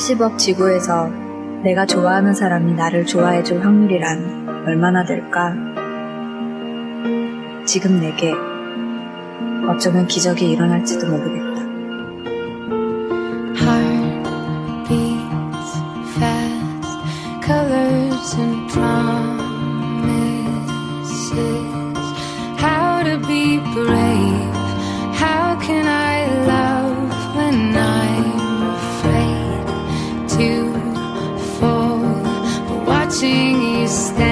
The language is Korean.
70억 지구에서 내가 좋아하는 사람이 나를 좋아해줄 확률이란 얼마나 될까? 지금 내게 어쩌면 기적이 일어날지도 모르겠다. watching you stand.